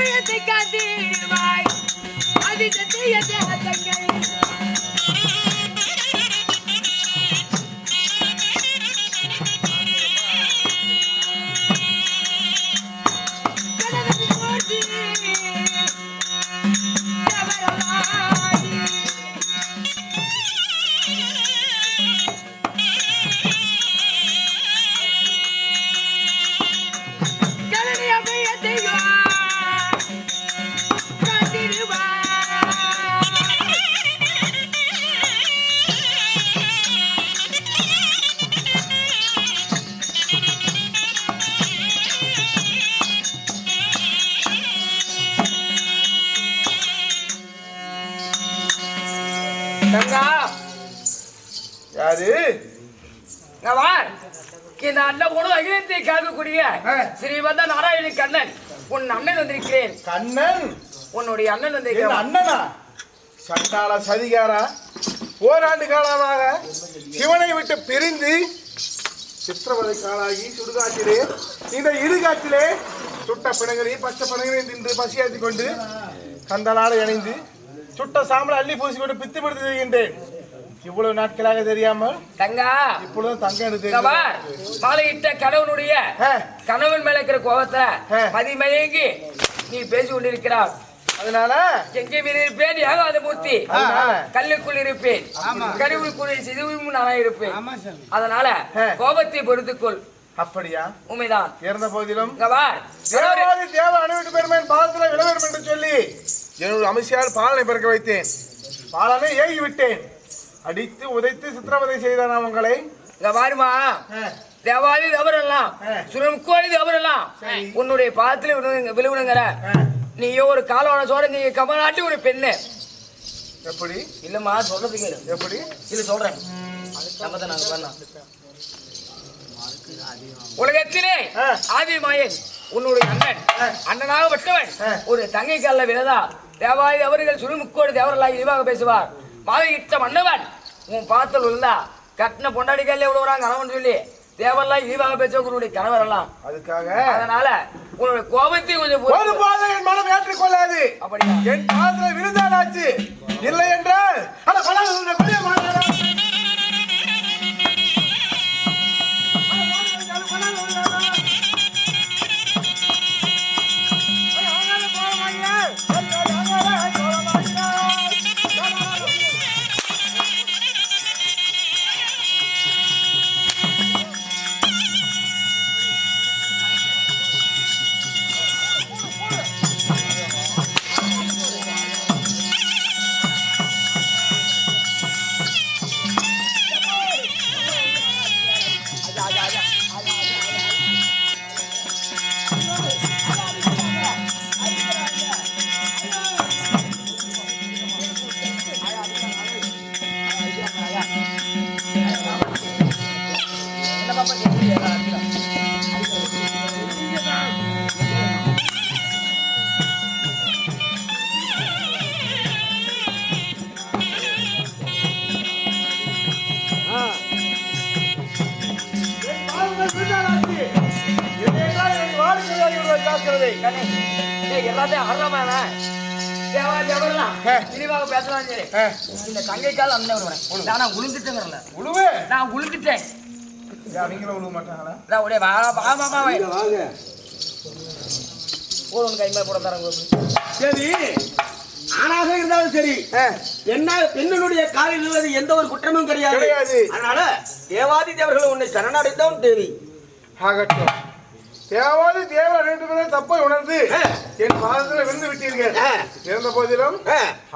அபயத்தை காத்திடுவாய் அதிசத்திய தேகங்கள் தங்கா. யாரு? வா. இந்த அண்ணன் உணவு அகிலத்தை கேட்கக்கூடிய ஆ. ஸ்ரீமந்த நாராயண கண்ணன். உன் அண்ணன் வந்திருக்கிறேன். கண்ணன்? உன்னுடைய அண்ணன் வந்திருக்கிறேன் அண்ணனா? சண்டாள சதிகாரா? ஓராண்டு காலமாக சிவனை விட்டு பிரிந்து சித்திரவதை காலாகி சுடுகாட்டிலே இந்த இடுகாட்டிலே சுட்ட பிணங்களையும் பச்சை பிணங்களையும் தின்று பசியாத்தி கொண்டு கந்தலாட இணைந்து சுட்ட சாம்பல் அள்ளி பூசி கொண்டு பித்து பிடித்து தெரிகின்றேன். இவ்வளவு நாட்களாக தெரியாமல் தங்கா இப்பொழுது தங்க எனக்கு மாலையிட்ட கணவனுடைய. கணவன் மேல இருக்கிற கோபத்தை ஆ. மதிமயங்கி நீ பேசி கொண்டிருக்கிறார் அதனால? எங்கே இருப்பேன் ஏகாத மூர்த்தி. கல்லுக்குள் இருப்பேன். கருவுக்குள் சிதுவும் நானா இருப்பேன். அதனால. கோபத்தை பொறுத்துக்கொள். அப்படியா? உண்மைதான். இறந்த போதிலும் தேவ அணுவிட்டு பெருமையின் பாதத்தில் விட வேண்டும் என்று சொல்லி. என்னுடைய அமைச்சியால் பாலனை பிறக்க வைத்தேன். பாலனை ஏகி விட்டேன். அடித்து உதைத்து சித்திரவதை செய்தான் நான் உங்களை. இங்க பாருமா. தேவாதி தவறெல்லாம் ஆ. சுரமுக்கோழி தவறெல்லாம். உன்னுடைய பாதத்துல விழுவுனுங்கிற நீயோ ஒரு காலோட சோரங்க கமலாட்டி ஒரு பெண்ணு. எப்படி? இல்லம்மா சொல்றது கேளு. எப்படி? இல்ல சொல்றேன். நம்ம தான் நாங்க வேணாம் உலகத்திலே. ஆதி மாயன் உன்னுடைய அண்ணன் அண்ணனாக விட்டவன். ஒரு தங்கை கால விலதா தேவாதி அவர்கள் சுழுமுக்கோடு தேவர்களாக இழிவாக பேசுவார். மாவை இட்ட மன்னவன் உன் பாத்தல் விழுந்தா கட்டின பொண்டாடி கையில விழுவுறாங்க கணவன் சொல்லி தேவரெல்லாம் இழிவாக பேச உன்னுடைய கணவர் எல்லாம். அதுக்காக அதனால உன்னுடைய கோபத்தை கொஞ்சம் ஒரு பாதை என் மனம் ஏற்றுக்கொள்ளாது அப்படியா? என் பாதத்தில் விருந்தாளாச்சு இல்லை என்றால் எல்லாத்தையும் அறமாவ தேவாதி அவரெல்லாம் ஆ. இழிவாக பேசலாம் சரி இந்த தங்கைக்கால் அண்ணன் வருவேன் நான் உளுந்துட்டேங்கிறல உழுவு. நான் உளுந்துட்டேன் அவங்களும் உழுவ மாட்டாங்களா? நான் உடைய வா வா மாமா போடு உன் கை மேல போட தரேன் சரி ஆணாக இருந்தாலும் சரி என்ன பெண்ணினுடைய காலில் விழுவது எந்த ஒரு குற்றமும் கிடையாது. கிடையாது. அதனால தேவாதி தேவர்கள் உன்னை சரணடைந்தோம் தேவி. ஆகட்டும். தேவாதி தேவர் ரெண்டு பேரும் தப்பை உணர்ந்து. என் பாதத்தில் விழுந்து விட்டீர்கள். இருந்த போதிலும்.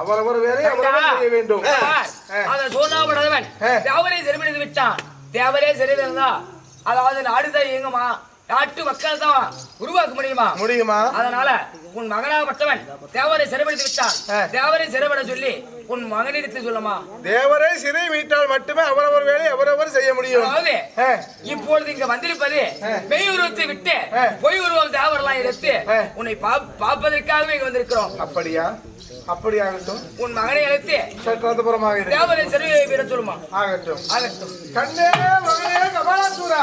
அவரவர் வேலை அவரவர் செய்ய வேண்டும். தேவரே சிறுமணிந்து விட்டான். தேவரே சிறையில் இருந்தா அதாவது நாடுதான் இயங்குமா? நாட்டு மக்கள் தான் உருவாக்க முடியுமா? முடியுமா? அதனால உன் மகனாகப்பட்டவன் தேவரை சிறைப்படுத்தி விட்டான். தேவரை சிறைப்பட சொல்லி உன் மகனிடத்தில் சொல்லுமா? தேவரை சிறை மீட்டால் மட்டுமே அவரவர் வேலை அவரவர் செய்ய முடியும். அதாவது. இப்பொழுது இங்க வந்திருப்பது மெய் உருவத்தை விட்டு. பொய் உருவம் தேவரெல்லாம் எடுத்து. உன்னை பார்ப்பதற்காகவே இங்க வந்திருக்கிறோம். அப்படியா? அப்படியாகட்டும். உன் மகனை அழைத்து சற்றந்தபுரமாக இரு. தேவரை சிறை பெற சொல்லுமா? ஆகட்டும். ஆகட்டும். கண்ணே மகனே கபாலாசூரா.